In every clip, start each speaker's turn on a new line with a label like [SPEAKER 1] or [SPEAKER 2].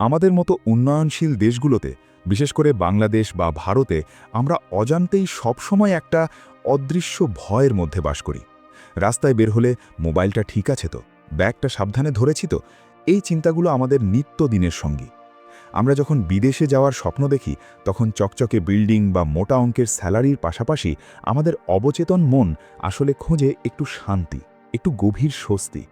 [SPEAKER 1] আমাদের মতো উন্নয়নশীল দেশগুলোতে, বিশেষ করে বাংলাদেশ বা ভারতে, আমরা অজান্তেই সবসময় একটা অদৃশ্য ভয়ের মধ্যে বাস করি। রাস্তায় বের হলে মোবাইলটা ঠিক আছে তো, ব্যাগটা সাবধানে ধরেছি তো, এই চিন্তাগুলো আমাদের নিত্যদিনের সঙ্গী। আমরা যখন বিদেশে যাওয়ার স্বপ্ন দেখি, তখন চকচকে বিল্ডিং বা মোটা অঙ্কের স্যালারির পাশাপাশি আমাদের অবচেতন মন আসলে খোঁজে একটু শান্তি, একটু গভীর স্বস্তি।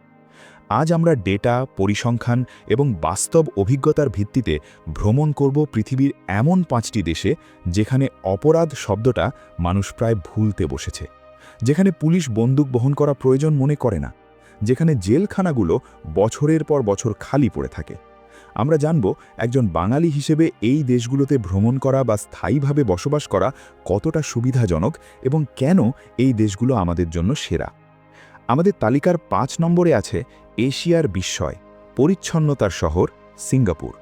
[SPEAKER 1] আজ আমরা ডেটা, পরিসংখ্যান এবং বাস্তব অভিজ্ঞতার ভিত্তিতে ভ্রমণ করব পৃথিবীর এমন পাঁচটি দেশে যেখানে অপরাধ শব্দটা মানুষ প্রায় ভুলতে বসেছে। যেখানে পুলিশ বন্দুক বহন করা প্রয়োজন মনে করে না। যেখানে জেলখানাগুলো বছরের পর বছর খালি পড়ে থাকে। আমরা জানব একজন বাঙালি হিসেবে এই দেশগুলোতে ভ্রমণ করা বা স্থায়ীভাবে বসবাস করা কতটা সুবিধাজনক এবং কেন এই দেশগুলো আমাদের জন্য সেরা। আমাদের তালিকার পাঁচ নম্বরে আছে এশিয়ার বিস্ময়, পরিচ্ছন্নতার শহর, সিঙ্গাপুর।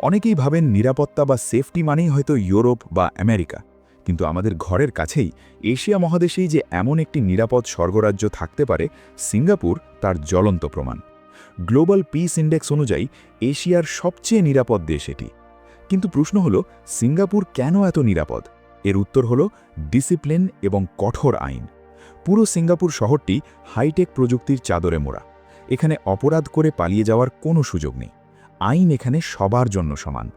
[SPEAKER 1] অনেকেই ভাবেন নিরাপত্তা বা সেফটি মানেই হয়তো ইউরোপ বা আমেরিকা। কিন্তু আমাদের ঘরের কাছেই এশিয়া মহাদেশেই যে এমন একটি নিরাপদ স্বর্গরাজ্য থাকতে পারে, সিঙ্গাপুর তার জ্বলন্ত প্রমাণ। গ্লোবাল পিস ইন্ডেক্স অনুযায়ী এশিয়ার সবচেয়ে নিরাপদ দেশ এটি। কিন্তু প্রশ্ন হল, সিঙ্গাপুর কেন এত নিরাপদ? এর উত্তর হল, ডিসিপ্লিন এবং কঠোর আইন। পুরো সিঙ্গাপুর শহরটি হাইটেক প্রযুক্তির চাদরে মোড়া। এখানে অপরাধ করে পালিয়ে যাওয়ার কোনো সুযোগ নেই। আইন এখানে সবার জন্য সমান।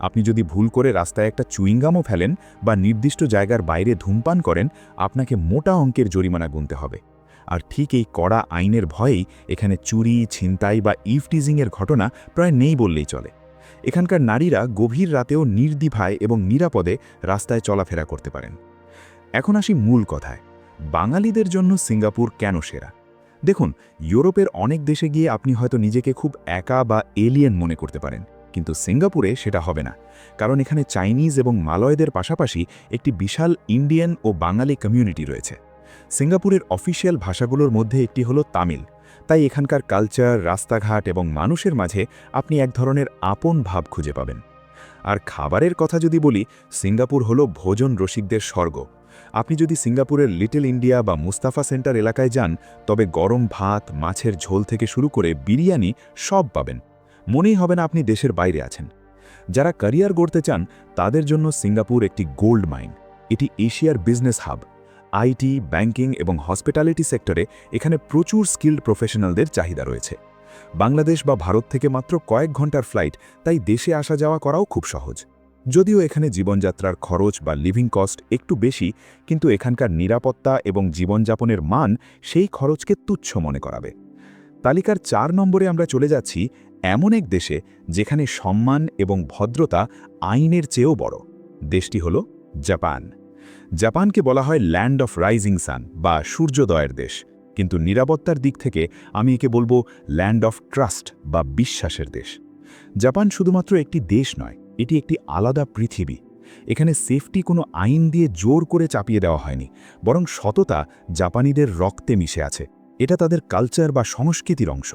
[SPEAKER 1] আপনি যদি ভুল করে রাস্তায় একটা চুইংগামও ফেলেন বা নির্দিষ্ট জায়গার বাইরে ধূমপান করেন, আপনাকে মোটা অঙ্কের জরিমানা গুনতে হবে। আর ঠিক এই কড়া আইনের ভয়েই এখানে চুরি, ছিনতাই বা ইভটিজিংয়ের ঘটনা প্রায় নেই বললেই চলে। এখানকার নারীরা গভীর রাতেও নির্দিভায় এবং নিরাপদে রাস্তায় চলাফেরা করতে পারেন। এখন আসি মূল কথায়। বাঙালিদের জন্য সিঙ্গাপুর কেন সেরা? দেখুন, ইউরোপের অনেক দেশে গিয়ে আপনি হয়তো নিজেকে খুব একা বা এলিয়েন মনে করতে পারেন, কিন্তু সিঙ্গাপুরে সেটা হবে না। কারণ এখানে চাইনিজ এবং মালয়দের পাশাপাশি একটি বিশাল ইন্ডিয়ান ও বাঙালি কমিউনিটি রয়েছে। সিঙ্গাপুরের অফিসিয়াল ভাষাগুলোর মধ্যে একটি হলো তামিল। তাই এখানকার কালচার, রাস্তাঘাট এবং মানুষের মাঝে আপনি এক ধরনের আপন ভাব খুঁজে পাবেন। আর খাবারের কথা যদি বলি, সিঙ্গাপুর হলো ভোজন রসিকদের স্বর্গ। আপনি যদি সিঙ্গাপুরের লিটল ইন্ডিয়া বা মুস্তাফা সেন্টার এলাকায় যান, তবে গরম ভাত, মাছের ঝোল থেকে শুরু করে বিরিয়ানি সব পাবেন। মনেই হবে না আপনি দেশের বাইরে আছেন। যারা ক্যারিয়ার গড়তে চান, তাদের জন্য সিঙ্গাপুর একটি গোল্ড মাইন। এটি এশিয়ার বিজনেস হাব। আইটি, ব্যাংকিং এবং হসপিটালিটি সেক্টরে এখানে প্রচুর স্কিল্ড প্রফেশনালদের চাহিদা রয়েছে। বাংলাদেশ বা ভারত থেকে মাত্র কয়েক ঘণ্টার ফ্লাইট, তাই দেশে আসা যাওয়া করাও খুব সহজ। যদিও এখানে জীবনযাত্রার খরচ বা লিভিং কস্ট একটু বেশি, কিন্তু এখানকার নিরাপত্তা এবং জীবনযাপনের মান সেই খরচকে তুচ্ছ মনে করাবে। তালিকার চার নম্বরে আমরা চলে যাচ্ছি এমন এক দেশে যেখানে সম্মান এবং ভদ্রতা আইনের চেয়েও বড়। দেশটি হল জাপান। জাপানকে বলা হয় ল্যান্ড অফ রাইজিং সান বা সূর্যোদয়ের দেশ। কিন্তু নিরাপত্তার দিক থেকে আমি একে বলব ল্যান্ড অফ ট্রাস্ট বা বিশ্বাসের দেশ। জাপান শুধুমাত্র একটি দেশ নয় এটি একটি আলাদা পৃথিবী। এখানে সেফটি কোনো আইন দিয়ে জোর করে চাপিয়ে দেওয়া হয়নি, বরং সততা জাপানিদের রক্তে মিশে আছে। এটা তাদের কালচার বা সংস্কৃতির অংশ।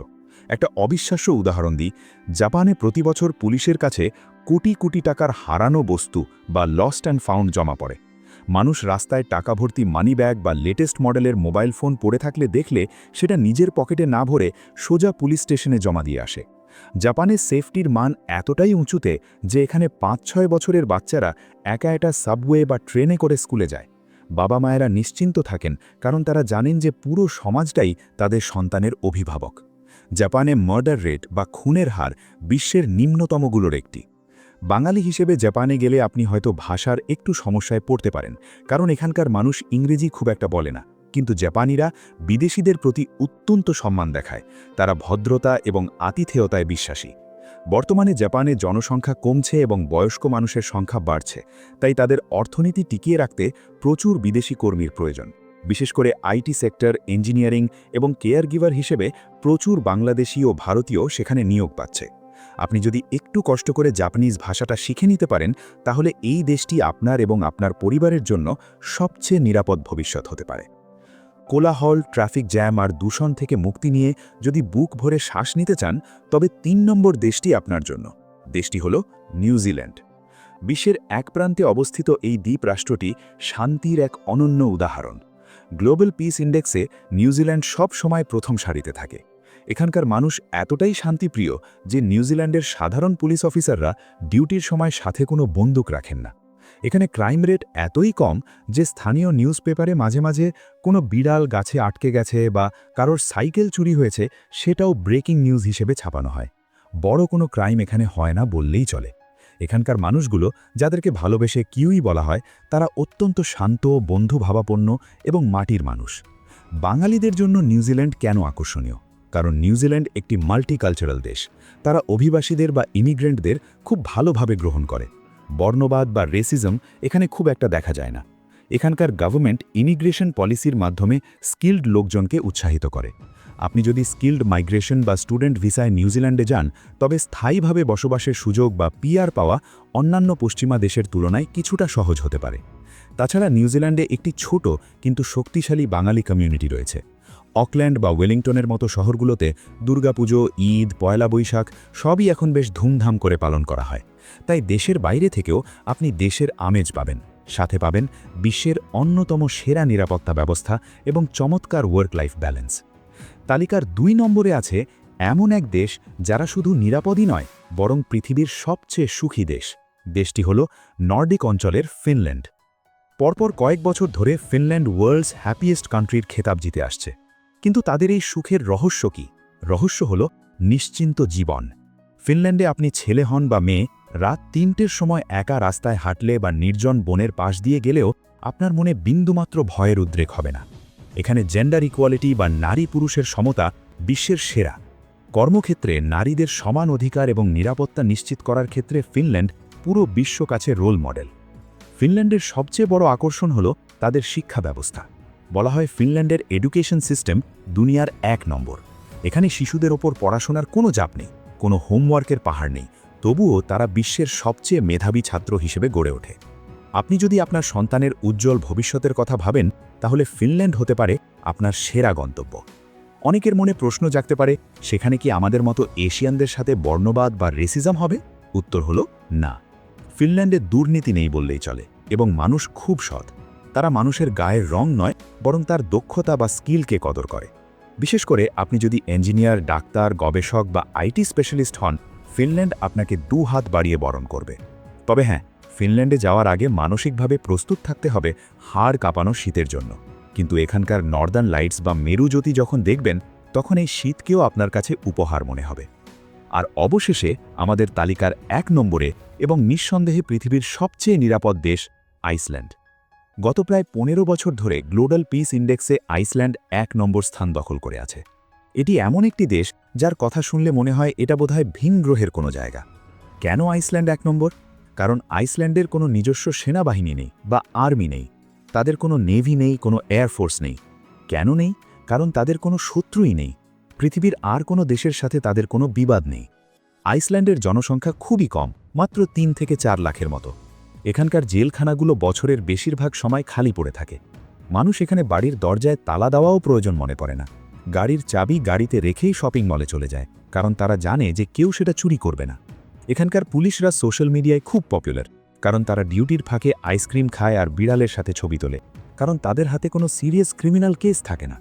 [SPEAKER 1] একটা অবিশ্বাস্য উদাহরণ দিই, জাপানে প্রতি বছর পুলিশের কাছে কোটি কোটি টাকার হারানো বস্তু বা লস্ট অ্যান্ড ফাউন্ড জমা পড়ে। মানুষ রাস্তায় টাকা ভর্তি মানি ব্যাগ বা লেটেস্ট মডেলের মোবাইল ফোন পড়ে থাকলে দেখলে সেটা নিজের পকেটে না ভরে সোজা পুলিশ স্টেশনে জমা দিয়ে আসে। জাপানের সেফটির মান এতটাই উঁচুতে যে এখানে পাঁচ ছয় বছরের বাচ্চারা একা এটা সাবওয়ে বা ট্রেনে করে স্কুলে যায়। বাবা মায়েরা নিশ্চিন্ত থাকেন, কারণ তারা জানেন যে পুরো সমাজটাই তাদের সন্তানের অভিভাবক। জাপানে মার্ডার রেট বা খুনের হার বিশ্বের নিম্নতমগুলোর একটি। বাঙালি হিসেবে জাপানে গেলে আপনি হয়তো ভাষার একটু সমস্যায় পড়তে পারেন, কারণ এখানকার মানুষ ইংরেজি খুব একটা বলে না। কিন্তু জাপানিরা বিদেশিদের প্রতি অত্যন্ত সম্মান দেখায়। তারা ভদ্রতা এবং আতিথেয়তায় বিশ্বাসী। বর্তমানে জাপানে জনসংখ্যা কমছে এবং বয়স্ক মানুষের সংখ্যা বাড়ছে। তাই তাদের অর্থনীতি টিকিয়ে রাখতে প্রচুর বিদেশি কর্মীর প্রয়োজন। বিশেষ করে আইটি সেক্টর, ইঞ্জিনিয়ারিং এবং কেয়ার গিভার হিসেবে প্রচুর বাংলাদেশি ও ভারতীয় সেখানে নিয়োগ পাচ্ছে। আপনি যদি একটু কষ্ট করে জাপানিজ ভাষাটা শিখে নিতে পারেন, তাহলে এই দেশটি আপনার এবং আপনার পরিবারের জন্য সবচেয়ে নিরাপদ ভবিষ্যৎ হতে পারে। কোলাহল, ট্রাফিক জ্যাম আর দূষণ থেকে মুক্তি নিয়ে যদি বুক ভরে শ্বাস নিতে চান, তবে তিন নম্বর দেশটি আপনার জন্য। দেশটি হল নিউজিল্যান্ড বিশ্বের এক প্রান্তে অবস্থিত এই দ্বীপ রাষ্ট্রটি শান্তির এক অনন্য উদাহরণ। গ্লোবাল পিস ইন্ডেক্সে নিউজিল্যান্ড সব সময় প্রথম সারিতে থাকে। এখানকার মানুষ এতটাই শান্তিপ্রিয় যে নিউজিল্যান্ডের সাধারণ পুলিশ অফিসাররা ডিউটির সময় সাথে কোনো বন্দুক রাখেন না। এখানে ক্রাইম রেট এতই কম যে স্থানীয় নিউজ পেপারে মাঝে মাঝে কোনো বিড়াল গাছে আটকে গেছে বা কারোর সাইকেল চুরি হয়েছে সেটাও ব্রেকিং নিউজ হিসেবে ছাপানো হয়। বড় কোনো ক্রাইম এখানে হয় না বললেই চলে। এখানকার মানুষগুলো, যাদেরকে ভালোবেসে কিউই বলা হয়, তারা অত্যন্ত শান্ত, বন্ধুভাবাপন্ন এবং মাটির মানুষ। বাঙালিদের জন্য নিউজিল্যান্ড কেন আকর্ষণীয়? কারণ নিউজিল্যান্ড একটি মাল্টিকালচারাল দেশ। তারা অভিবাসীদের বা ইমিগ্রেন্টদের খুব ভালোভাবে গ্রহণ করে। বর্ণবাদ বা রেসিজম এখানে খুব একটা দেখা যায় না। এখানকার গভর্নমেন্ট ইমিগ্রেশন পলিসির মাধ্যমে স্কিল্ড লোকজনকে উৎসাহিত করে। আপনি যদি স্কিল্ড মাইগ্রেশন বা স্টুডেন্ট ভিসায় নিউজিল্যান্ডে যান, তবে স্থায়ীভাবে বসবাসের সুযোগ বা পিআর পাওয়া অন্যান্য পশ্চিমা দেশের তুলনায় কিছুটা সহজ হতে পারে। তাছাড়া নিউজিল্যান্ডে একটি ছোট কিন্তু শক্তিশালী বাঙালি কমিউনিটি রয়েছে। অকল্যান্ড বা ওয়েলিংটনের মতো শহরগুলোতে দুর্গাপুজো, ঈদ, পয়লা বৈশাখ সবই এখন বেশ ধুমধাম করে পালন করা হয়। তাই দেশের বাইরে থেকেও আপনি দেশের আমেজ পাবেন। সাথে পাবেন বিশ্বের অন্যতম সেরা নিরাপত্তা ব্যবস্থা এবং চমৎকার ওয়ার্ক লাইফ ব্যালেন্স তালিকার দুই নম্বরে আছে এমন এক দেশ যারা শুধু নিরাপদই নয়, বরং পৃথিবীর সবচেয়ে সুখী দেশ। দেশটি হল নর্ডিক অঞ্চলের ফিনল্যান্ড। পরপর কয়েক বছর ধরে ফিনল্যান্ড ওয়ার্ল্ডস হ্যাপিয়েস্ট কান্ট্রির খেতাব জিতে আসছে। কিন্তু তাদের এই সুখের রহস্য কি? রহস্য হল নিশ্চিন্ত জীবন। ফিনল্যান্ডে আপনি ছেলে হন বা মেয়ে রাত তিনটের সময় একা রাস্তায় হাঁটলে বা নির্জন বনের পাশ দিয়ে গেলেও আপনার মনে বিন্দুমাত্র ভয়ের উদ্রেক হবে না। এখানে জেন্ডার ইকুয়ালিটি বা নারী পুরুষের সমতা বিশ্বের সেরা। কর্মক্ষেত্রে নারীদের সমান অধিকার এবং নিরাপত্তা নিশ্চিত করার ক্ষেত্রে ফিনল্যান্ড পুরো বিশ্ব কাছে রোল মডেল ফিনল্যান্ডের সবচেয়ে বড় আকর্ষণ হল তাদের শিক্ষা ব্যবস্থা। বলা হয় ফিনল্যান্ডের এডুকেশন সিস্টেম দুনিয়ার এক নম্বর। এখানে শিশুদের ওপর পড়াশোনার কোনো চাপ নেই, কোনো হোমওয়ার্কের পাহাড় নেই তবুও তারা বিশ্বের সবচেয়ে মেধাবী ছাত্র হিসেবে গড়ে ওঠে। আপনি যদি আপনার সন্তানের উজ্জ্বল ভবিষ্যতের কথা ভাবেন, তাহলে ফিনল্যান্ড হতে পারে আপনার সেরা গন্তব্য। অনেকের মনে প্রশ্ন জাগতে পারে, সেখানে কি আমাদের মতো এশিয়ানদের সাথে বর্ণবাদ বা রেসিজম হবে? উত্তর হল, না। ফিনল্যান্ডে দুর্নীতি নেই বললেই চলে, এবং মানুষ খুব সৎ। তারা মানুষের গায়ের রং নয়, বরং তার দক্ষতা বা স্কিলকে কদর করে। বিশেষ করে আপনি যদি ইঞ্জিনিয়ার, ডাক্তার, গবেষক বা আইটি স্পেশালিস্ট হন ফিনল্যান্ড আপনাকে দু হাত বাড়িয়ে বরণ করবে। তবে হ্যাঁ ফিনল্যান্ডে যাওয়ার আগে মানসিকভাবে প্রস্তুত থাকতে হবে হাড় কাঁপানো শীতের জন্য। কিন্তু এখানকার নর্দার্ন লাইটস বা মেরুজ্যোতি যখন দেখবেন, তখন এই শীতকেও আপনার কাছে উপহার মনে হবে। আর অবশেষে আমাদের তালিকার এক নম্বরে এবং নিঃসন্দেহে পৃথিবীর সবচেয়ে নিরাপদ দেশ আইসল্যান্ড। গত প্রায় পনেরো বছর ধরে গ্লোবাল পিস ইন্ডেক্সে আইসল্যান্ড এক নম্বর স্থান দখল করে আছে। এটি এমন একটি দেশ যার কথা শুনলে মনে হয় এটা বোধহয় ভিন গ্রহের কোনো জায়গা। কেন আইসল্যান্ড এক নম্বর? কারণ আইসল্যান্ডের কোনো নিজস্ব সেনাবাহিনী নেই বা আর্মি নেই। তাদের কোনো নেভি নেই, কোনো এয়ারফোর্স নেই। কেন নেই? কারণ তাদের কোনো শত্রুই নেই। পৃথিবীর আর কোনো দেশের সাথে তাদের কোনো বিবাদ নেই। আইসল্যান্ডের জনসংখ্যা খুবই কম, মাত্র তিন থেকে চার লাখের মতো। এখানকার জেলখানাগুলো বছরের বেশিরভাগ সময় খালি পড়ে থাকে। মানুষ এখানে বাড়ির দরজায় তালা দেওয়াও প্রয়োজন মনে পড়ে না। গাড়ির চাবি গাড়িতে রেখেই শপিং মলে চলে যায়, কারণ তারা জানে যে কেউ সেটা চুরি করবে না। এখানকার পুলিশরা সোশ্যাল মিডিয়ায় খুব পপুলার, কারণ তারা ডিউটির ফাঁকে আইসক্রিম খায় আর বিড়ালের সাথে ছবি তোলে, কারণ তাদের হাতে কোনো সিরিয়াস ক্রিমিনাল কেস থাকে না।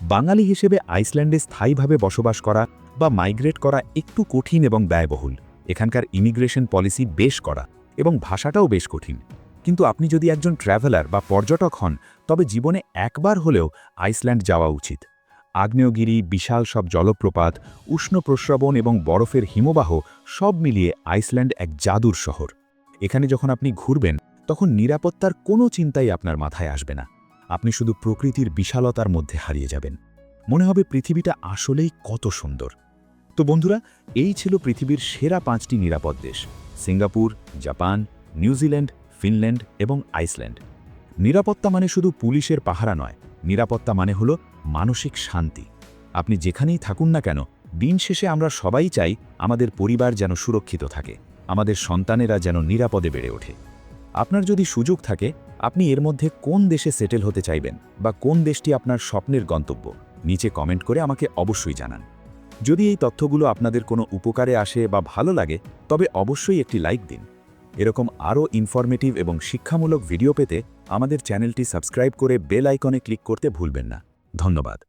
[SPEAKER 1] বাঙালি হিসেবে আইসল্যান্ডে স্থায়ীভাবে বসবাস করা বা মাইগ্রেট করা একটু কঠিন এবং ব্যয়বহুল। এখানকার ইমিগ্রেশন পলিসি বেশ করা এবং ভাষাটাও বেশ কঠিন। কিন্তু আপনি যদি একজন ট্র্যাভেলার বা পর্যটক হন, তবে জীবনে একবার হলেও আইসল্যান্ড যাওয়া উচিত। আগ্নেয়গিরি, বিশাল সব জলপ্রপাত, উষ্ণ প্রস্রবণ এবং বরফের হিমবাহ সব মিলিয়ে আইসল্যান্ড এক জাদুর শহর। এখানে যখন আপনি ঘুরবেন, তখন নিরাপত্তার কোনো চিন্তাই আপনার মাথায় আসবে না। আপনি শুধু প্রকৃতির বিশালতার মধ্যে হারিয়ে যাবেন। মনে হবে পৃথিবীটা আসলেই কত সুন্দর। তো বন্ধুরা, এই ছিল পৃথিবীর সেরা পাঁচটি নিরাপদ দেশ, Singapore, Japan, New Zealand, Finland এবং আইসল্যান্ড। নিরাপত্তা মানে শুধু পুলিশের পাহারা নয় নিরাপত্তা মানে হলো মানসিক শান্তি। আপনি যেখানেই থাকুন না কেন, দিন শেষে আমরা সবাই চাই আমাদের পরিবার যেন সুরক্ষিত থাকে, আমাদের সন্তানেরা যেন নিরাপদে বেড়ে ওঠে। আপনার যদি সুযোগ থাকে, আপনি এর মধ্যে কোন দেশে সেটেল হতে চাইবেন বা কোন দেশটি আপনার স্বপ্নের গন্তব্য, নিচে কমেন্ট করে আমাকে অবশ্যই জানান। যদি এই তথ্যগুলো আপনাদের কোনো উপকারে আসে বা ভালো লাগে, তবে অবশ্যই একটি লাইক দিন। এরকম আরও ইনফরমেটিভ এবং শিক্ষামূলক ভিডিও পেতে আমাদের চ্যানেলটি সাবস্ক্রাইব করে বেল আইকনে ক্লিক করতে ভুলবেন না। ধন্যবাদ।